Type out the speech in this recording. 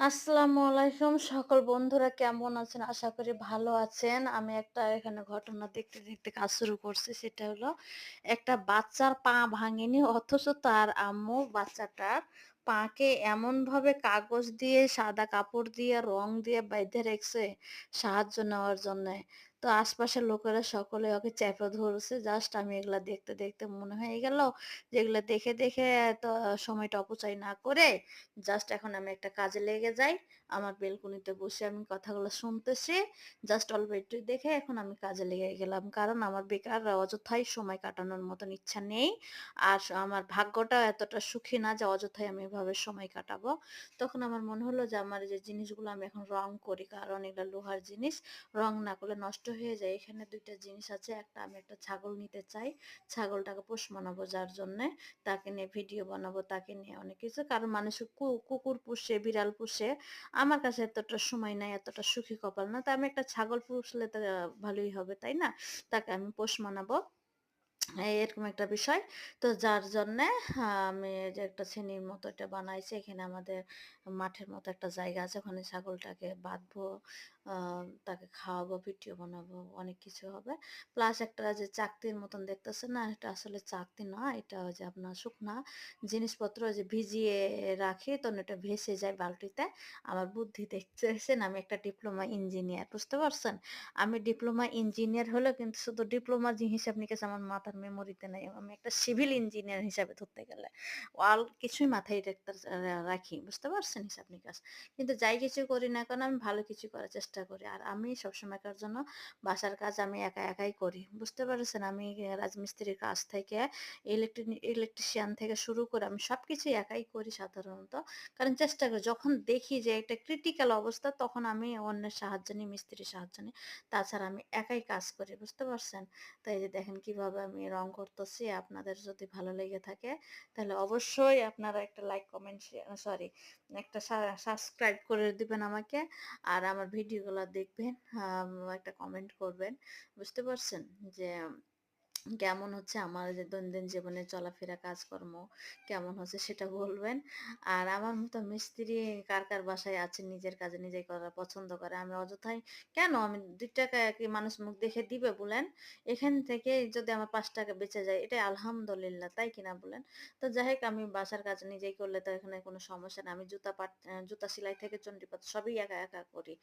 আসসালামু আলাইকুম সকল বন্ধুরা কেমন আছেন? আশা করি ভালো আছেন। আমি একটা এখানে ঘটনা দেখতে, দেখতে কাজ শুরু করছি। সেটা হলো একটা বাচ্চার পা ভাঙেনি অথচ তার আম্মু বাচ্চাটার পাকে এমনভাবে কাগজ দিয়ে, সাদা কাপড় দিয়ে, রং দিয়ে বেঁধে রেখেছে সাহায্য নেওয়ার জন্যে। তো আশপাশের লোকেরা সকলে ওকে চেপে ধরছে। জাস্ট আমি এগুলা দেখতে, দেখতে মনে হয়ে গেল যে এগুলা দেখে, দেখে তো সময়টা অপচয় না করে জাস্ট এখন আমি একটা কাজে লেগে যাই। আমার বেলকুনিতে বসে আমি কথাগুলো শুনতেছি। জাস্ট অল্প একটু দেখে এখন আমি কাজে লেগে গেলাম। কারণ আমার বেকার অযথাই সময় কাটানোর মতন ইচ্ছা নেই। আর আমার ভাগ্যটাও এতটা সুখী না যে অযথাই আমি এভাবে সময় কাটাবো। তখন আমার মনে হলো যে আমার যে জিনিসগুলো আমি এখন রং করি। কারণ এগুলা লোহার জিনিস। রং না করলে নষ্ট হয়ে যায়। এখানে দুইটা জিনিস আছে। একটা আমি একটা ছাগল নিতে চাই। ছাগলটাকে পোষ মানাবো যার জন্যে। তাকে নিয়ে ভিডিও বানাবো, তাকে নিয়ে অনেক কিছু। কারণ মানুষ কুকুর পুষে, বিড়াল পুষে। আমার কাছে এতটা সময় নাই, এতটা সুখী কপাল না। তো আমি একটা ছাগল পুষলে তো ভালোই হবে, তাই না? তাকে আমি পোষ মানাবো। এরকম একটা বিষয়। তো যার জন্যে আমি যে একটা ছিনির মতো এটা বানাইছি। এখানে আমাদের মাঠের মতো একটা জায়গা আছে। ওখানে ছাগলটাকে বাঁধবো, তাকে খাওয়াবো, ভিডিও বানাবো, অনেক কিছু হবে। প্লাস একটা যে চাকতির মতন দেখতেছেন না? এটা আসলে চাকতি না। এটা যে আপনার শুকনা জিনিসপত্র যে ভিজিয়ে রাখি তখন এটা ভেসে যায় বালতিতে। আমার বুদ্ধি দেখতেছেন আমি একটা ডিপ্লোমা ইঞ্জিনিয়ার। বুঝতে পারছেন? আমি ডিপ্লোমা ইঞ্জিনিয়ার হলেও কিন্তু শুধু ডিপ্লোমা যে হিসাব নিকাশ আমার মাথার মেমোরিতে নাই। আমি একটা সিভিল ইঞ্জিনিয়ার হিসাবে ধরতে গেলে। অল কিছুই মাথায় রাখি। বুঝতে পারছেন হিসাব নিকাশ? কিন্তু যাই কিছু করি না কেন আমি ভালো কিছু করার চেষ্টা করি। আর আমি সবসময়কার জন্য বাসার কাজ আমি একা একাই করি। বুঝতে পারছেন আমি রাজমিস্ত্রির কাজ থেকে ইলেকট্রিক ইলেকট্রিশিয়ান থেকে শুরু করে আমি সবকিছুই একাই করি সাধারণত। কারণ চেষ্টা করি যখন দেখি যে একটা ক্রিটিক্যাল অবস্থা তখন আমি অন্যের সাহায্য নিই, মিস্ত্রির সাহায্য নিই। তাছাড়া আমি একাই কাজ করি। বুঝতে পারছেন? তাই যে দেখেন কীভাবে আমি রং করতেছি। আপনাদের যদি ভালো লেগে থাকে তাহলে অবশ্যই আপনারা একটা লাইক, কমেন্ট, সরি একটা সাবস্ক্রাইব করে দিবেন আমাকে। আর আমার ভিডিওগুলা দেখবেন। একটা কমেন্ট করবেন। বুঝতে পারছেন? যে কেমন হচ্ছে আমার যে দৈনন্দিন জীবনে চলাফেরা কাজকর্ম কেমন হচ্ছে সেটা বলবেন। আর আমার মতো মিস্ত্রি কার, কার বাসায় আছে নিজের কাজে নিজেই করা পছন্দ করে। আমি অযথাই কেন আমি দুই টাকা কি মানুষ মুখ দেখে দিবে বলেন? এখান থেকে যদি আমার পাঁচ টাকা বেঁচে যায় এটাই আলহামদুলিল্লাহ। তাই কিনা বলেন? তো যাই হোক আমি বাসার কাজ নিজেই করলে তো এখানে কোনো সমস্যা না আমি জুতা পাট জুতা সেলাই থেকে চণ্ডীপাঠ সবই একা, একা করি।